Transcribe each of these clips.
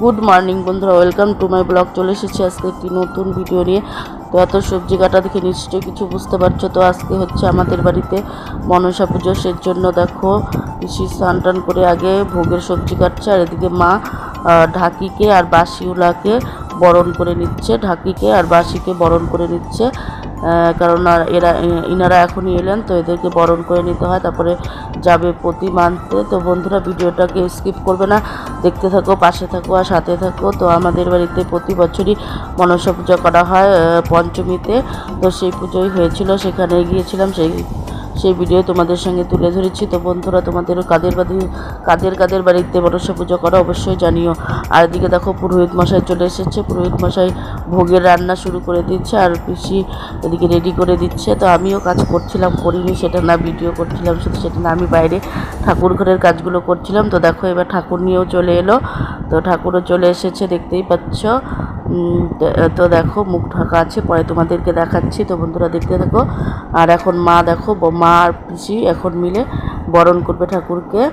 Good morning বন্ধুরা, welcome to my blog. চলে এসেছি আজকে একটি নতুন ভিডিও নিয়ে। তো এত সবজি কাটা দেখে নিশ্চয়ই কিছু বুঝতে পারছ। তো আজকে হচ্ছে আমাদের বাড়িতে মনসা পুজো। সের জন্য দেখো, পিসি স্নান টান করে আগে ভোগের সবজি কাটছে। আর এদিকে মা ঢাকিকে আর বাসিউলাকে বরণ করে নিচ্ছে, ঢাকিকে আর বাসিকে বরণ করে নিচ্ছে। কারণ এরা, ইনারা এখনই এলেন, তো এদেরকে বরণ করে নিতে হয়, তারপরে যাবে প্রতি মানতে তো বন্ধুরা, ভিডিওটাকে স্কিপ করবে না। দেখতে থাকো, পাশে থাকো আর সাথে থাকো। তো আমাদের বাড়িতে প্রতি বছরই মনসা পূজা করা হয় পঞ্চমীতে। তো সেই পুজোই হয়েছিল, সেখানে গিয়েছিলাম, সেই সেই ভিডিও তোমাদের সঙ্গে তুলে ধরেছি। তো বন্ধুরা, তোমাদের কাদের বাড়ি, কাদের কাদের বাড়িতে মনসা পুজো করো অবশ্যই জানিও। আর এদিকে দেখো, পুরোহিত মশাই চলে এসেছে। পুরোহিত মশাই ভোগের রান্না শুরু করে দিচ্ছে আর পিসি এদিকে রেডি করে দিচ্ছে। তো আমিও কাজ করছিলাম, করিনি, সেটা না ভিডিও করছিলাম, শুধু সেটা না আমি বাইরে ঠাকুর ঘরের কাজগুলো করছিলাম। তো দেখো, এবার ঠাকুর নিয়েও চলে এলো। তো ঠাকুরও চলে এসেছে, দেখতেই পাচ্ছ। তো- দেখো মুখ ঢাকা আছে, পরে তোমাদেরকে দেখাচ্ছি, তো বন্ধুরা দেখতে থাকো। আর এখন মা দেখো মা আর পিসি এখন মিলে বরণ করবে ঠাকুরকে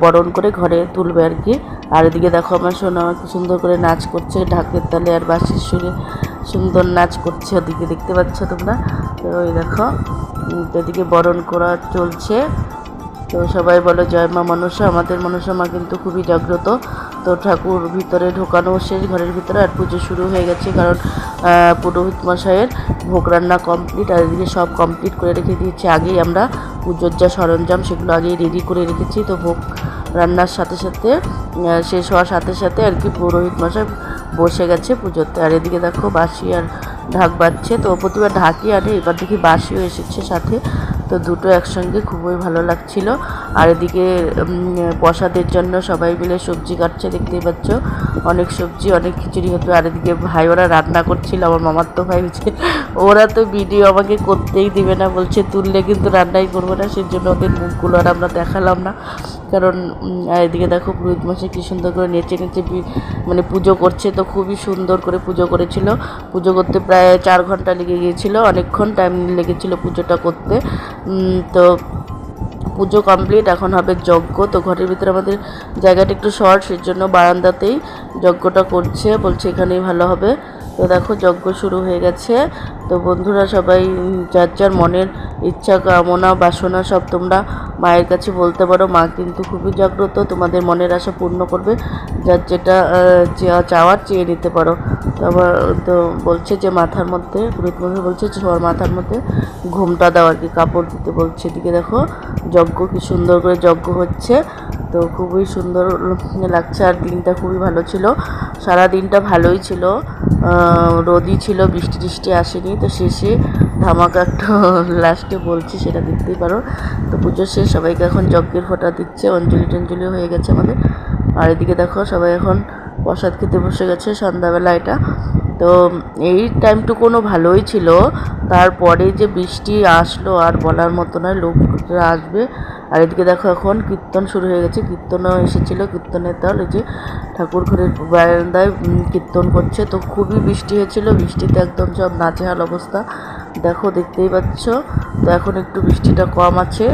বরণ করে ঘরে তুলবে আর কি। আর এদিকে দেখো আমার সোনা সুন্দর করে নাচ করছে, ঢাকের তালে আর বাঁশির সুরে সুন্দর নাচ করছে ওদিকে, দেখতে পাচ্ছ তোমরা? তো ওই দেখো এদিকে বরণ করা চলছে। তো সবাই বলে, জয় মা মনসা। আমাদের মনসা মা কিন্তু খুবই জাগ্রত। তো ঠাকুর ভিতরে ঢোকানো শেষ, ঘরের ভিতরে আর পুজো শুরু হয়ে গেছে, কারণ পুরোহিত মশাইয়ের ভোগ রান্না কমপ্লিট আর এদিকে সব কমপ্লিট করে রেখে দিয়েছি। আগেই আমরা পুজোর যা সরঞ্জাম সেগুলো আগেই রেডি করে রেখেছি। তো ভোগ রান্নার সাথে সাথে শেষ হওয়ার সাথে সাথে আর কি পুরোহিত মশাই বসে গেছে পুজোতে। আর এদিকে দেখো বাসি আর ঢাক বাজছে, তো প্রতিবার ঢাকি আনে। এবার দেখি বাসিও এসেছে সাথে। তো দুটো একসঙ্গে খুবই ভালো লাগছিল। আর এদিকে প্রসাদের জন্য সবাই মিলে সবজি কাটছে, দেখতেই পাচ্ছ। অনেক সবজি, অনেক খিচুড়ি হতো। আর এদিকে ভাই, ওরা রান্না করছিল। আমার মামার তো ভাই ওরা তো ভিডিও আমাকে করতেই দিবে না। বলছে, তুললে কিন্তু রান্নাই করব না। সেই জন্য ওদের মুখগুলো আর আমরা দেখালাম না। কারণ এদিকে দেখো পুরোহিত মশাই কী সুন্দর করে নেচে নেচে মানে পুজো করছে তো খুবই সুন্দর করে পুজো করেছিল। পুজো করতে প্রায় চার ঘণ্টা লেগে গিয়েছিল, অনেকক্ষণ টাইম লেগেছিল পুজোটা করতে। তো পুজো কমপ্লিট এখন হবে যজ্ঞ। তো ঘরের ভিতরে আমাদের জায়গাটা একটু শর্ট সেই জন্য বারান্দাতেই যজ্ঞটা করছে, বলছে এখানেই ভালো হবে। তো দেখো, যজ্ঞ শুরু হয়ে গেছে। তো বন্ধুরা সবাই, যার যার মনের ইচ্ছা, কামনা, বাসনা সব তোমরা মায়ের কাছে বলতে পারো। মা কিন্তু খুবই জাগ্রত, তোমাদের মনের আশা পূর্ণ করবে। যার যেটা চাওয়ার চেয়ে নিতে পারো। তো আবার, তো বলছে যে মাথার মধ্যে পুরোহিত বলছে সবার মাথার মধ্যে ঘুমটা আর কি, কাপড় দিতে বলছে। এদিকে দেখো, যজ্ঞ কি সুন্দর করে যজ্ঞ হচ্ছে। তো খুবই সুন্দর লাগছে আর দিনটা খুবই ভালো ছিল। সারা দিনটা ভালোই ছিল। রোদই ছিল, বৃষ্টি টিষ্টি আসেনি। তো শেষে ধামাকা একটা লাস্টে বলছি, সেটা দেখতেই পারো। তো পুজো শেষ, সবাইকে এখন যজ্ঞের ফোঁটা দিচ্ছে। অঞ্জলি টঞ্জলি হয়ে গেছে আমাদের। আর এদিকে দেখো, সবাই এখন প্রসাদ খেতে বসে গেছে। সন্ধ্যাবেলা এটা। তো এই টাইমটুকুনো ভালোই ছিল। তারপরে যে বৃষ্টি আসলো আর বলার মতো নয়, লোকরা আসবে। আর এদিকে দেখো এখন কীর্তন শুরু হয়ে গেছে। কীর্তনও এসেছিল, কীর্তনের দল। এই যে ঠাকুর ঘরের বারান্দায় কীর্তন করছে। তো খুবই বৃষ্টি হয়েছিল। বৃষ্টিতে একদম সব নাচেহাল অবস্থা। দেখো, দেখতেই পাচ্ছ। তো এখন একটু বৃষ্টিটা কম আছে।